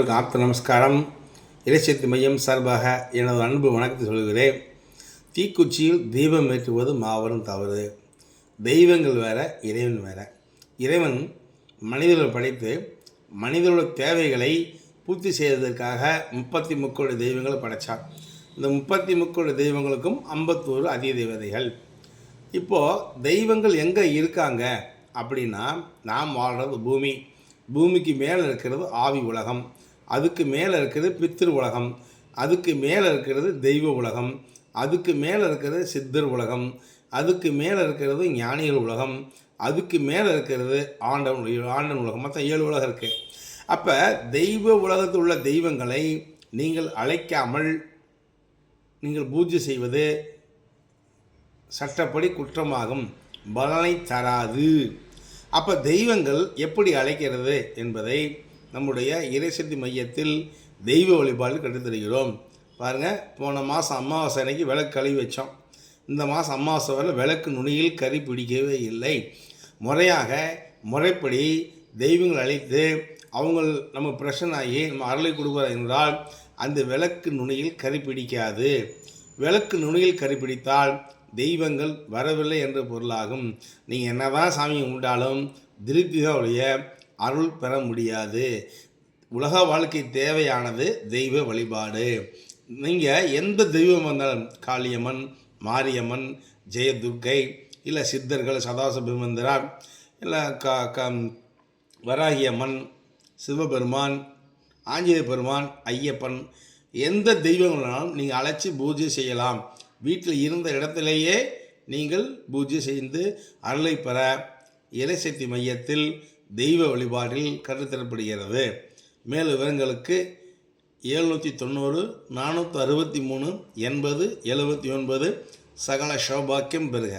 ஆப்த நமஸ்காரம். இறைசக்தி மையம் சார்பாக எனது அன்பு வணக்கத்தை சொல்கிறேன். தீக்குச்சியில் தீபம் ஏற்றுவது மாபெரும் தவறு. தெய்வங்கள் வேற இறைவன் வேற. இறைவன் மனிதர்கள் படைத்து மனிதர்களோட தேவைகளை பூர்த்தி செய்வதற்காக முப்பத்தி முக்கோடி தெய்வங்களை படைத்தான் இந்த முப்பத்தி முக்கோடி தெய்வங்களுக்கும் ஐம்பத்தோரு அதிக தேவதைகள். இப்போது தெய்வங்கள் எங்கே இருக்காங்க அப்படின்னா நாம் வாழ்கிறது பூமி. பூமிக்கு மேலே இருக்கிறது ஆவி உலகம். அதுக்கு மேலே இருக்கிறது பித்திரு உலகம். அதுக்கு மேலே இருக்கிறது தெய்வ உலகம். அதுக்கு மேலே இருக்கிறது சித்தர் உலகம். அதுக்கு மேலே இருக்கிறது ஞானிகள் உலகம். அதுக்கு மேலே இருக்கிறது ஆண்டவன் ஆண்டன் உலகம். மொத்தம் ஏழு உலகம் இருக்குது அப்போ தெய்வ உலகத்தில் உள்ள தெய்வங்களை நீங்கள் அழைக்காமல் நீங்கள் பூஜை செய்வது சட்டப்படி குற்றமாகும். பலனை தராது. அப்போ தெய்வங்கள் எப்படி அழைக்கிறது என்பதை நம்முடைய இறைசக்தி மையத்தில் தெய்வ வழிபாடு கற்றுத்தருகிறோம் பாருங்கள் போன மாதம் அமாவாசை அன்னைக்கு விளக்கு கழுவி வச்சோம். இந்த மாதம் அமாவாசை வரை விளக்கு நுனியில் கறி பிடிக்கவே இல்லை. முறையாக முறைப்படி தெய்வங்கள் அழைத்து அவங்க நம்ம பிரஷனாகி நம்ம அருளை கொடுக்குறோம் என்றால் அந்த விளக்கு நுனியில் கறி பிடிக்காது. விளக்கு நுனியில் கறி பிடித்தால் தெய்வங்கள் வரவில்லை என்ற பொருளாகும். நீங்கள் என்னதான் சாமி கும்பிட்டாலும் திருப்தி அருள் பெற முடியாது. உலக வாழ்க்கை தேவையானது தெய்வ வழிபாடு. நீங்கள் எந்த தெய்வம் வந்தாலும் காளியம்மன் மாரியம்மன் ஜெயதுர்கை இல்லை சித்தர்கள் சதாசபிமந்திரா இல்லை க க வராகியம்மன் சிவபெருமான் ஆஞ்சநேய பெருமான் ஐயப்பன் எந்த தெய்வங்களாலும் நீங்கள் அழைச்சி பூஜை செய்யலாம். வீட்டில் இருந்த இடத்திலேயே நீங்கள் பூஜை செய்து அருளை பெற இறைசக்தி மையத்தில் தெய்வ வழிபாட்டில் கற்றுத்தரப்படுகிறது மேலும் விவரங்களுக்கு எழுநூற்றி தொண்ணூறு நானூற்றி அறுபத்தி மூணு எண்பது எழுபத்தி ஒன்பது சகல சௌபாக்கியம் பெறுக.